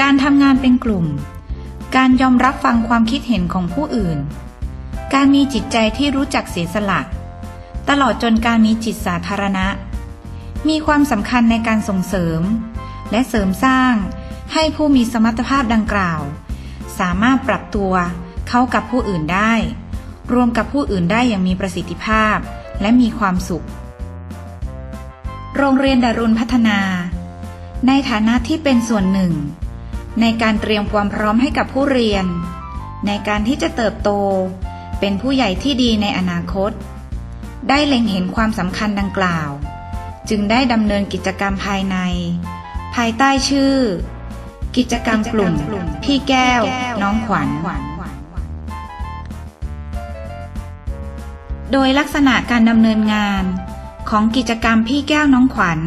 การทำงานเป็นกลุ่ม การยอมรับฟังความคิดเห็นของผู้อื่น การมีจิตใจที่รู้จักเสียสละ ตลอดจนการมีจิตสาธารณะ มีความสำคัญในการส่งเสริม และเสริมสร้างให้ผู้มีสมรรถภาพดังกล่าว สามารถปรับตัวเข้ากับผู้อื่นได้ รวมกับผู้อื่นได้อย่างมีประสิทธิภาพ และมีความสุข โรงเรียนดารุณพัฒนา ในฐานะที่เป็นส่วนหนึ่ง ในการเตรียมความพร้อมให้กับผู้เรียน ในการที่จะเติบโต เป็นผู้ใหญ่ที่ดีในอนาคต ได้เล็งเห็นความสำคัญดังกล่าว จึงได้ดำเนินกิจกรรมภายใน ภายใต้ชื่อ กิจกรรมกลุ่ม พี่แก้ว น้องขวัญโดยลักษณะการดำเนินงานของกิจกรรมพี่แก้วน้องขวัญ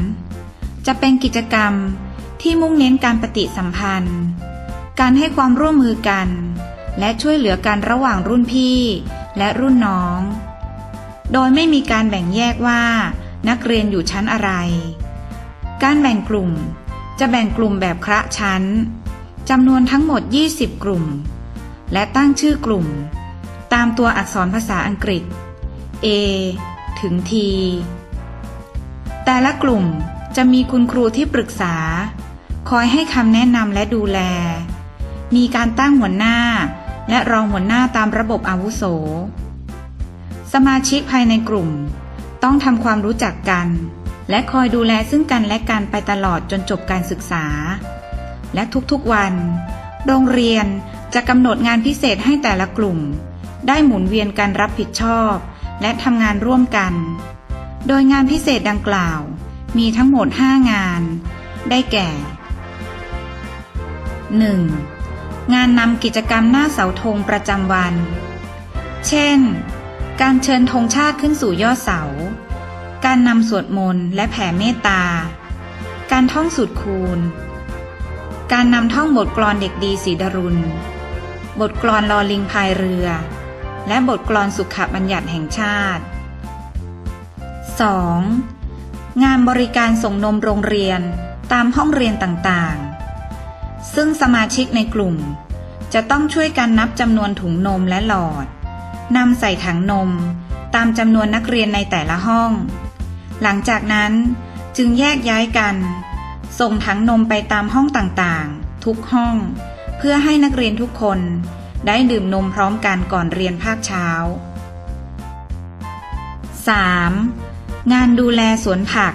จะเป็นกิจกรรม ที่มุ่งเน้นการปฏิสัมพันธ์ การให้ความร่วมมือกัน และช่วยเหลือกันระหว่างรุ่นพี่และรุ่นน้อง โดยไม่มีการแบ่งแยกว่า นักเรียนอยู่ชั้นอะไร การแบ่งกลุ่มจะแบ่งกลุ่มแบบคละชั้นจำนวนทั้งหมด 20 กลุ่ม และตั้งชื่อกลุ่ม ตามตัวอักษรภาษาอังกฤษ A ถึง T แต่ละกลุ่มจะมีคุณครูที่ปรึกษา คอยให้คำแนะนำและดูแล มีการตั้งหัวหน้า และรองหัวหน้าตามระบบอาวุโส สมาชิกภายในกลุ่ม ต้องทำความรู้จักกัน และคอยดูแลซึ่งกันและกันไปตลอดจนจบการศึกษา และทุกๆวัน โรงเรียนจะกำหนดงานพิเศษให้แต่ละกลุ่ม ได้หมุนเวียนการรับผิดชอบ และทำงานร่วมกัน โดยงานพิเศษดังกล่าว มีทั้งหมด 5 งาน ได้แก่ 1. งานนำกิจกรรมหน้าเสาธงประจำวัน เช่น การเชิญธงชาติขึ้นสู่ยอดเสา การนำสวดมนต์และแผ่เมตตา การท่องสูตรคูณ การนำท่องบทกลอนเด็กดีสีดารุณ บทกลอนลอลิงพายเรือ และบทกลอนสุขบัญญัติแห่งชาติ 2. งานบริการส่งนมโรงเรียนตามห้องเรียนต่างๆ ซึ่งสมาชิกในกลุ่ม จะต้องช่วยกันนับจำนวนถุงนมและหลอดนำใส่ถังนม ตามจำนวนนักเรียนในแต่ละห้อง หลังจากนั้นจึงแยกย้ายกัน ส่งถังนมไปตามห้องต่างๆ ทุกห้อง เพื่อให้นักเรียนทุกคนได้ดื่มนมพร้อมกันก่อนเรียนภาคเช้า 3. งานดูแลสวนผัก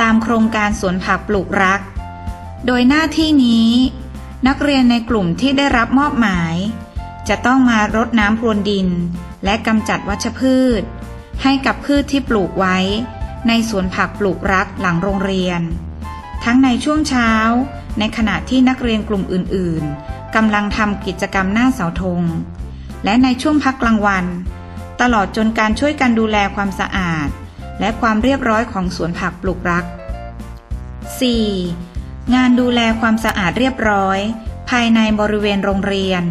ตามโครงการสวนผักปลูกรัก โดยหน้าที่นี้ นักเรียนในกลุ่มที่ได้รับมอบหมาย จะต้องมารดน้ำพรวนดิน และกำจัดวัชพืช ให้กับพืชที่ปลูกไว้ ในสวนผักปลูกรักหลังโรงเรียน ทั้งในช่วงเช้า ในขณะที่นักเรียนกลุ่มอื่น ๆกำลังทำกิจกรรมหน้าเสาธง และในช่วงพักกลางวัน ตลอดจนการช่วยกันดูแลความสะอาด และความเรียบร้อยของสวนผักปลูกรัก 4. งานดูแลความสะอาดเรียบร้อย ภายในบริเวณโรงเรียน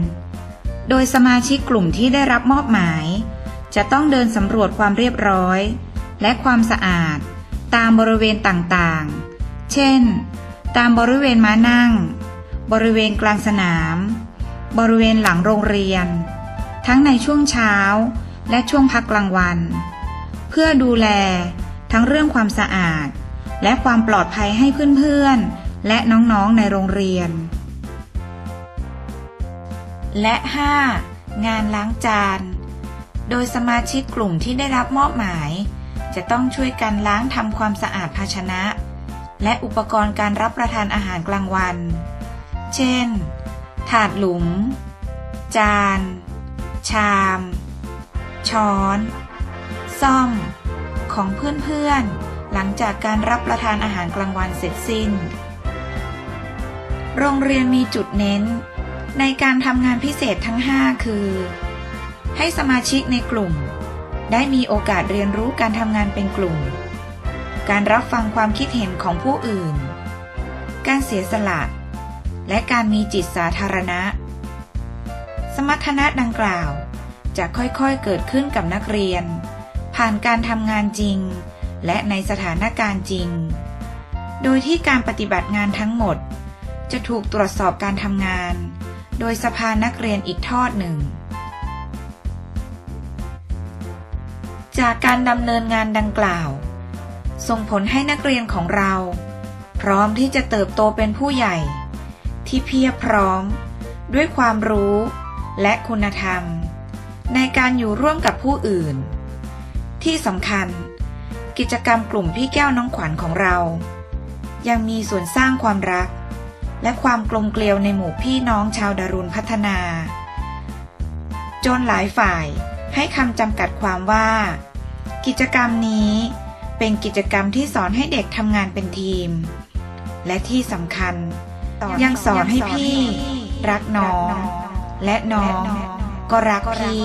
โดยสมาชิกกลุ่มที่ได้รับมอบหมาย จะต้องเดินสำรวจความเรียบร้อย และความสะอาด ตามบริเวณต่างๆ เช่น ตามบริเวณม้านั่ง บริเวณกลางสนาม บริเวณหลังโรงเรียน ทั้งในช่วงเช้าและช่วงพักกลางวัน เพื่อดูแลทั้งเรื่องความสะอาด และความปลอดภัยให้เพื่อนๆ และน้องๆในโรงเรียน และ 5. งานล้างจาน โดยสมาชิกกลุ่มที่ได้รับมอบหมาย จะต้องช่วยกันล้างทำความสะอาดภาชนะ และอุปกรณ์การรับประทานอาหารกลางวัน เช่น ถาดหลุม จาน ชาม ช้อน ซ่อม ของเพื่อนๆหลังจากการรับประทานอาหารกลางวันเสร็จสิ้น โรงเรียนมีจุดเน้น ในการทำงานพิเศษทั้ง 5 คือ ให้สมาชิกในกลุ่ม ได้มีโอกาสเรียนรู้การทำงานเป็นกลุ่ม การรับฟังความคิดเห็นของผู้อื่น การเสียสละ และการมีจิตสาธารณะ สมรรถนะดังกล่าว จะค่อยๆเกิดขึ้นกับนักเรียน ผ่านการทำงานจริง และในสถานการณ์จริง โดยที่การปฏิบัติงานทั้งหมด จะถูกตรวจสอบการทำงาน โดยสภานักเรียนอีกทอดหนึ่ง จากการดำเนินงานดังกล่าว ส่งผลให้นักเรียนของเรา พร้อมที่จะเติบโตเป็นผู้ใหญ่ ที่เพียบพร้อม ด้วยความรู้และคุณธรรม ในการอยู่ร่วมกับผู้อื่น ที่สำคัญ กิจกรรมกลุ่มพี่แก้วน้องขวัญของเรา ยังมีส่วนสร้างความรัก และความกลมเกลียวในหมู่พี่น้องชาวดารุณพัฒนา จนหลายฝ่ายให้คำจำกัดความว่า กิจกรรมนี้เป็นกิจกรรมที่สอนให้เด็กทำงานเป็นทีม และที่สำคัญยังสอนให้พี่ รักน้อง และน้องก็รักพี่